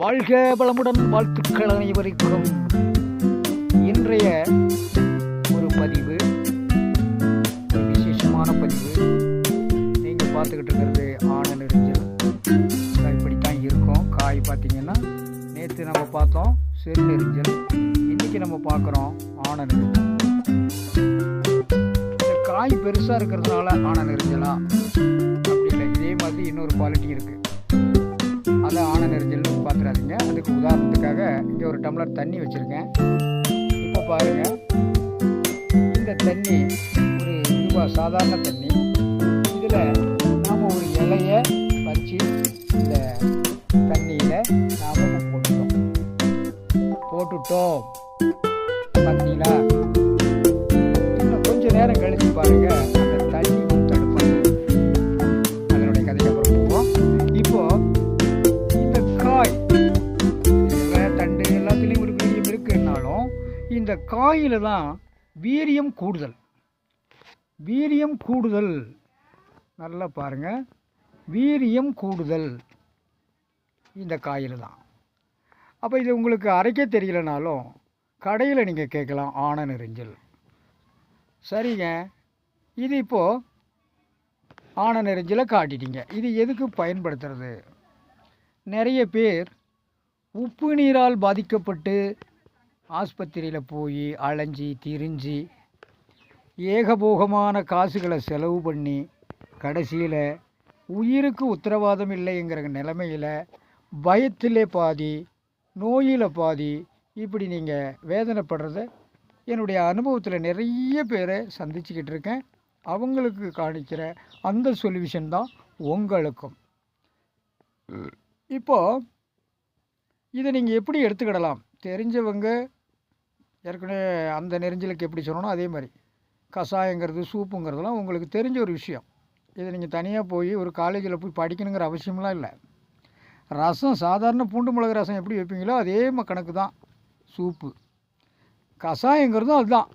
வாழ்க வளமுடன் வாழ்த்துக்கள் அனைவருக்கும். இன்றைய ஒரு பதிவு ஒரு விசேஷமான பதிவு. நீங்கள் பார்த்துக்கிட்டு இருக்கிறது ஆன நெரிஞ்சல். இப்படித்தான் இருக்கும். காய் பார்த்தீங்கன்னா நேற்று நம்ம பார்த்தோம் செரு நெரிஞ்சல். இன்னைக்கு நம்ம பார்க்குறோம் ஆன நெறிஞ்சல் இந்த காய் பெருசாக இருக்கிறதுனால ஆன நெறிஞ்சலா அப்படி இல்லை இதே மாதிரி இன்னொரு குவாலிட்டி இருக்குது அதை ஆன நெறிஞ்சல் பார்த்துடாதீங்க அதுக்கு உதாரணத்துக்காக இங்கே ஒரு டம்ளர் தண்ணி வச்சுருக்கேன். இப்போ பாருங்கள் இந்த தண்ணி ஒரு இதுவாக சாதாரண தண்ணி. இதில் நாம் ஒரு இலையை வச்சு இந்த தண்ணியில் நாம் போட்டுட்டோம். போட்டுட்டோம். பார்த்தீங்களா? இன்னும் கொஞ்சம் நேரம் கழித்து பாருங்கள் இந்த காயில் தான் வீரியம் கூடுதல். வீரியம் கூடுதல். நல்லா பாருங்க. வீரியம் கூடுதல். இந்த காயில் தான். அப்போ இது உங்களுக்கு அரைக்க தெரியலனாலும் கடையில் நீங்கள் கேட்கலாம் ஆன நெறிஞ்சல். சரிங்க. இது இப்போது ஆன நெரிஞ்சலை காட்டிட்டீங்க. இது எதுக்கு பயன்படுத்துறது? நிறைய பேர் உப்பு நீரால் பாதிக்கப்பட்டு ஆஸ்பத்திரியில் போய் அலைஞ்சி திரிஞ்சு ஏகபோகமான காசுகளை செலவு பண்ணி கடைசியில் உயிருக்கு உத்தரவாதம் இல்லைங்கிற நிலைமையில் பயத்திலே பாதி நோயில் பாதி இப்படி நீங்கள் வேதனைப்படுறத என்னுடைய அனுபவத்தில் நிறைய பேரை சந்திச்சுக்கிட்டு இருக்கேன். அவங்களுக்கு காணிக்கிற அந்த சொல்யூஷன் தான் உங்களுக்கும். இப்போ இதை நீங்கள் எப்படி எடுத்துக்கிடலாம்? தெரிஞ்சவங்க ஏற்கனவே அந்த நெரிஞ்சலுக்கு எப்படி சொன்னோனோ அதே மாதிரி. கஷாயங்கிறது சூப்புங்கிறதுலாம் உங்களுக்கு தெரிஞ்ச ஒரு விஷயம். இதை நீங்கள் தனியாக போய் ஒரு காலேஜில் போய் படிக்கணுங்கிற அவசியம்லாம் இல்லை. ரசம் சாதாரண பூண்டு மிளகு ரசம் எப்படி வைப்பீங்களோ அதே கணக்கு தான். சூப்பு. கஷாயங்கிறதும் அதுதான்.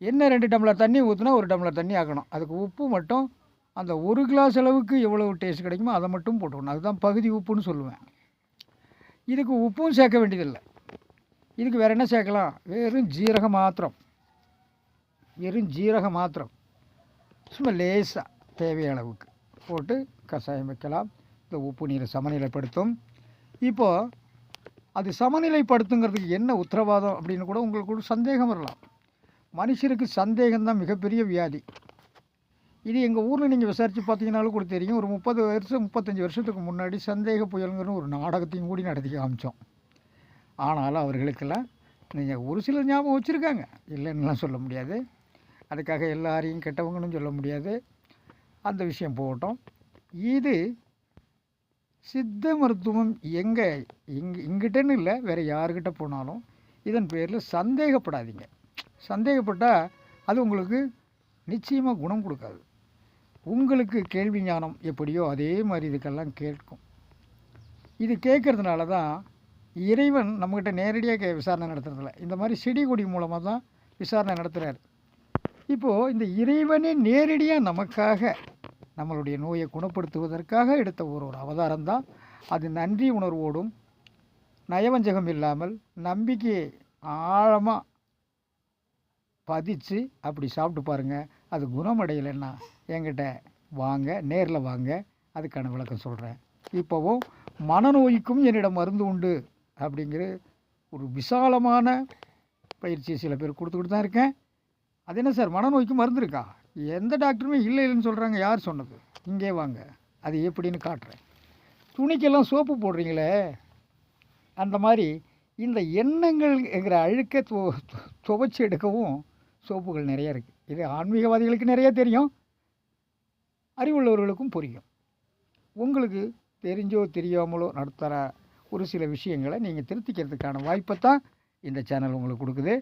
என்ன ரெண்டு டம்ளர் தண்ணி ஊற்றுனா ஒரு டம்ளர் தண்ணி ஆக்கணும். அதுக்கு உப்பு மட்டும் அந்த ஒரு கிளாஸ் அளவுக்கு எவ்வளோ டேஸ்ட் கிடைக்குமோ அதை மட்டும் போட்டுக்கணும். அதுதான் பகுதி உப்புன்னு சொல்லுவேன். இதுக்கு உப்பும் சேர்க்க வேண்டியதில்லை. இதுக்கு வேறு என்ன சேர்க்கலாம்? வெறும் ஜீரகம் மாத்திரம். வெறும் ஜீரகம் மாத்திரம். சும்மா லேசாக தேவையான அளவுக்கு போட்டு கஷாயம் வைக்கலாம். இந்த உப்பு நீரை சமநிலைப்படுத்தும். இப்போது அது சமநிலைப்படுத்துங்கிறதுக்கு என்ன உத்தரவாதம் அப்படின்னு கூட உங்களுக்கு ஒரு சந்தேகம் வரலாம். மனுஷருக்கு சந்தேகம்தான் மிகப்பெரிய வியாதி. இது எங்கள் ஊரில் நீங்கள் விசாரித்து பார்த்தீங்கனாலும் கூட தெரியும். ஒரு முப்பது வருஷம் முப்பத்தஞ்சு வருஷத்துக்கு முன்னாடி சந்தேக புயலுங்கிற ஒரு நாடகத்தையும் கூடி நடத்தி காமிச்சோம். ஆனாலும் அவர்களுக்கெல்லாம் நீங்கள் ஒரு சிலர் ஞாபகம் வச்சுருக்காங்க. இல்லைன்னுலாம் சொல்ல முடியாது. அதுக்காக எல்லாரையும் கெட்டவங்கன்னு சொல்ல முடியாது. அந்த விஷயம் போகட்டும். இது சித்த மருத்துவம் எங்கே இங்கே இங்கிட்டன்னு இல்லை வேறு யாருக்கிட்ட போனாலும் இதன் பேரில் சந்தேகப்படாதீங்க. சந்தேகப்பட்டால் அது உங்களுக்கு நிச்சயமாக குணம் கொடுக்காது. உங்களுக்கு கேள்வி ஞானம் எப்படியோ அதே மாதிரி இதுக்கெல்லாம் கேட்கும். இது கேட்குறதுனால தான் இறைவன் நம்மக்கிட்ட நேரடியாக கே விசாரணை நடத்துறதில்ல. இந்த மாதிரி செடி கொடி மூலமாக தான் விசாரணை நடத்துகிறார் இப்போது இந்த இறைவனே நேரடியாக நமக்காக நம்மளுடைய நோயை குணப்படுத்துவதற்காக எடுத்த ஒரு ஒரு அவதாரம் தான். அது நன்றி உணர்வோடும் நயவஞ்சகம் இல்லாமல் நம்பிக்கையை ஆழமாக பதிச்சு அப்படி சாப்பிட்டு பாருங்கள் அது குணமடையலைன்னா என்கிட்ட வாங்க நேரில் வாங்க. அதுக்கான விளக்கம் சொல்கிறேன் இப்போவும் மனநோய்க்கும் என்னிடம் மருந்து உண்டு அப்படிங்கிற ஒரு விசாலமான பயிற்சியை சில பேர் கொடுத்துக்கிட்டு தான் இருக்கேன். அது என்ன சார் மனநோய்க்கு மருந்து இருக்கா? எந்த டாக்டருமே இல்லை இல்லைன்னு சொல்கிறாங்க யார் சொன்னது? இங்கே வாங்க. அது எப்படின்னு காட்டுறேன். துணிக்கெல்லாம் சோப்பு போடுறீங்களே? அந்த மாதிரி இந்த எண்ணங்கள்ங்கிற அழுக்க துவ துவைச்சி எடுக்கவும் சோப்புகள் நிறைய இருக்குது இது ஆன்மீகவாதிகளுக்கு நிறைய தெரியும். அறிவுள்ளவர்களுக்கும் புரியும். உங்களுக்கு தெரிஞ்சோ தெரியாமலோ நடத்துகிற ஒரு சில விஷயங்களை நீங்கள் திருத்திக்கிறதுக்கான வாய்ப்பை தான் இந்த சேனல் உங்களுக்கு கொடுக்குது.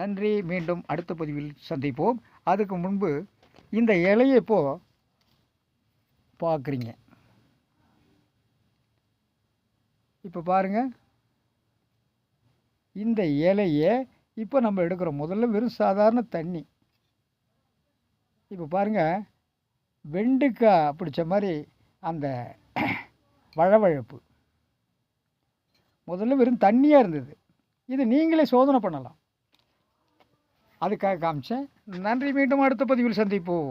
நன்றி. மீண்டும் அடுத்த பதிவில் சந்திப்போம். அதுக்கு முன்பு இந்த இலையை இப்போது பார்க்குறீங்க. இப்போ பாருங்கள் இந்த இலையை இப்போ நம்ம எடுக்கிறோம். முதல்ல வெறும் சாதாரண தண்ணி. இப்போ பாருங்க வெண்டுக்காய் பிடிச்ச மாதிரி அந்த வழவழப்பு. முதல்ல வெறும் தண்ணியாக இருந்தது. இது நீங்களே சோதனை பண்ணலாம். அதுக்காக காமிச்சேன். நன்றி மீண்டும் அடுத்த பதிவில் சந்திப்போம்.